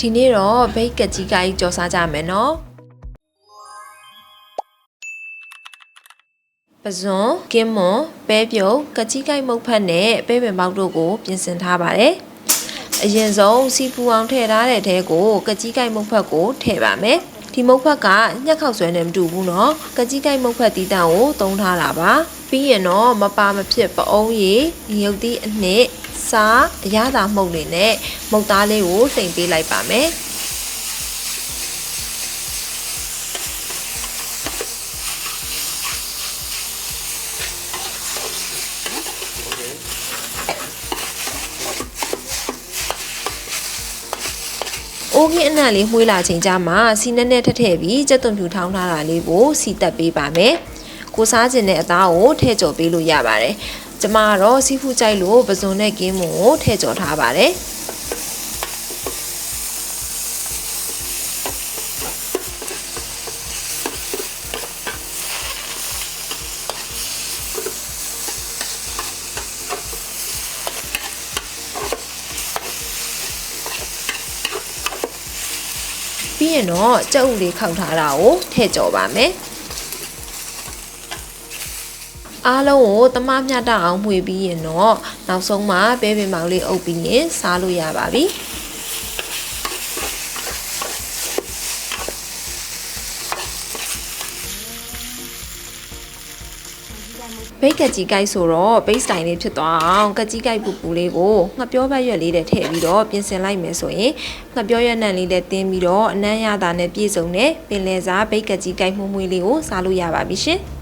ဒီနေ့တော့ဘိတ်ကကြီးကိုက်ကြော်စားကြမယ်နော်ပဇွန်ကင်းမွန်ပဲပြုတ်ကကြီးကိုက်မုတ်ဖက်နဲ့ပဲပင်ပေါက်တို့ကိုပြင်ဆင်ထားပါတယ်အရင်ဆုံးစီပူအောင်ထည့်ထားတဲ့ထဲကိုကကြီးကိုက်မုတ်ဖက်ကိုထည့်ပါမယ်ဒီမုတ်ဖက်ကညက်ခောက်ဆွဲနဲ့မတူဘူးเนาะကကြီးကိုက်မုတ်ဖက်တီးတန့်ကိုသုံးထားတာပါပြီးရင်တော့မပါမဖြစ်ပအုံးရည်ရုပ်သီးအနှစ် စားအရသာမှုန့်တွေနဲ့မုတ်သားလေးကိုစိန်ပေးလိုက်ပါမယ်အိုးကင်းအနံ့လေးမှုေးလာချိန်ကျမှစီနဲ့နဲ့ထက်ထည့်ပြီးကြက်သွန်ဖြူထောင်းထားတာလေးကိုစီတက်ပေးပါမယ်။ကိုစားခြင်းတဲ့အသားကိုထည့်ကျော်ပေးလို့ရပါတယ်။ ကျမကတော့စီဖူးကြိုက်လို့ပဇွန်နဲ့ကင်းမွန်ကိုထည့်ကျော်ထားပါတယ်။ပြီးရင်တော့ကြက်ဥလေးခောက်ထားတာကိုထည့်ကြော်ပါမယ် အားလုံးကိုတမမျှတအောင်မှွေပြီးရင်တော့နောက်ဆုံးမှပဲပင်မောင်လေးအုပ်ပြီးရင်စားလို့ရပါပြီဘိတ်ကကြီးကိုက်ဆိုတော့ဘိတ်စတိုင်လေးဖြစ်သွားအောင်ကကြီးကိုက်ပူပူလေးကိုငှက်ပြောဘက်ရွက်လေးနဲ့ထည့်ပြီးတော့ပြင်ဆင်လိုက်မယ်ဆိုရင်ငှက်ပြောရွက်နံလေးနဲ့တင်းပြီးတော့အနမ်းရတာနဲ့ပြည့်စုံတဲ့ပင်လယ်စားဘိတ်ကကြီးကိုက်မှုမွေးလေးကိုစားလို့ရပါပြီရှင်။